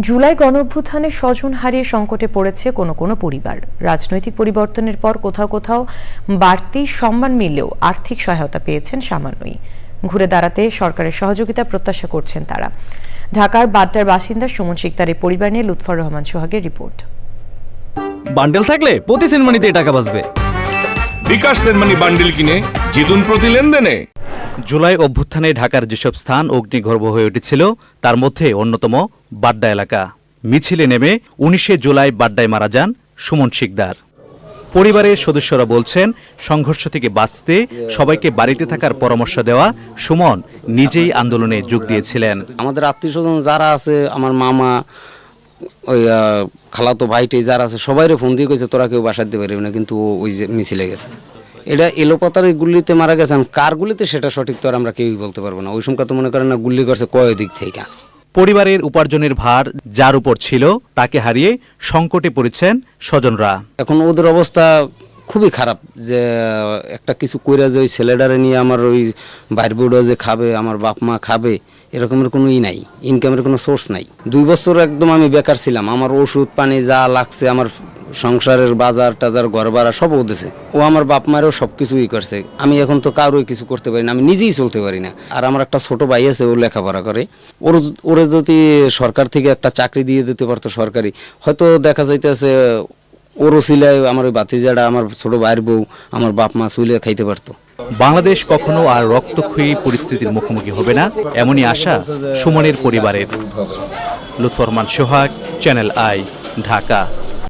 জুলাই গণঅভ্যুত্থানে স্বজন হারিয়ে সংকটে পড়েছে কোনো কোনো পরিবার। রাজনৈতিক পরিবর্তনের পর কোথাও কোথাও বাড়তি সম্মান মিললেও আর্থিক সহায়তা পেয়েছেন সামান্যই। ঘুরে দাঁড়াতে সরকারের সহযোগিতা প্রত্যাশা করছেন তারা। ঢাকার বাড্ডার বাসিন্দা সুমন শিকদারের পরিবার নিয়ে লুৎফর রহমান সোহাগের রিপোর্ট। বান্ডেল থাকলে প্রতি সেনমানিতে টাকা বাঁচবে। বিকাশ সেনমানি বান্ডিল কিনে জিতুন প্রতি লেনদেনে। জুলাই অভ্যুত্থানে ঢাকার যেসব স্থান অগ্নিগর্ভ হয়ে উঠেছিল, তার মধ্যে অন্যতম বাড্ডা এলাকা। মিছিলে নেমে উনিশে জুলাই বাড্ডায় মারা যান সুমন শিকদার। পরিবারের সদস্যরা বলছেন, সংঘর্ষ থেকে বাঁচতে সবাইকে বাড়িতে থাকার পরামর্শ দেওয়া সুমন নিজেই আন্দোলনে যোগ দিয়েছিলেন। আমাদের আত্মীয় স্বজন যারা আছে, আমার মামা, ওই খালাতো ভাইটে যারা আছে, সবাইরে ফোন দিয়ে তোরা কেউ বাসার দিতে পারবি না, কিন্তু ওই যে মিছিলে গেছে। এটা এলোপাতার গুলিতে মারা গেছেন। কার গুলিতে সেটা সঠিক তো আর আমরা কেউই বলতে পারব না। ওই সময় তো মনে করেন না গুলি করছে কয় দিক থেকে? পরিবারের উপার্জনের ভার যার উপর ছিল তাকে হারিয়ে সংকটে পড়েছেন স্বজনরা। এখন ওদের অবস্থা খুবই খারাপ যে একটা কিছু কইরা যে ওই ছেলেটারে নিয়ে আমার ওই বাইর বুড়ো যে খাবে আমার বাপ মা খাবে এরকমের কোনো ই নাই ইনকামের কোনো সোর্স নাই। দুই বছর একদম আমি বেকার ছিলাম। আমার ওষুধ পানি যা লাগছে আমার সংসারের বাজার টাজার ঘর ভাড়া সব ওদেছে ও আমার বাপ মারও সব কিছুই করছে। আমি এখন তো কারোই কিছু করতে পারি না, আমি নিজেই চলতে পারি না। আর আমার একটা ছোট ভাই আছে, ও লেখাপড়া করে। ওর ওরে যদি সরকার থেকে একটা চাকরি দিয়ে দিতে পারতো সরকারি, হয়তো দেখা যাইতেছে ওর ওসিলায় আমার ওই বাতিজাটা আমার ছোট ভাইয়ের বউ, আমার বাপ মা চুলে খাইতে পারতো। বাংলাদেশ কখনো আর রক্তক্ষয়ী পরিস্থিতির মুখোমুখি হবে না, এমনই আশা সুমনের পরিবারের। Lutfor Rahman Sohag, channel I, Dhaka.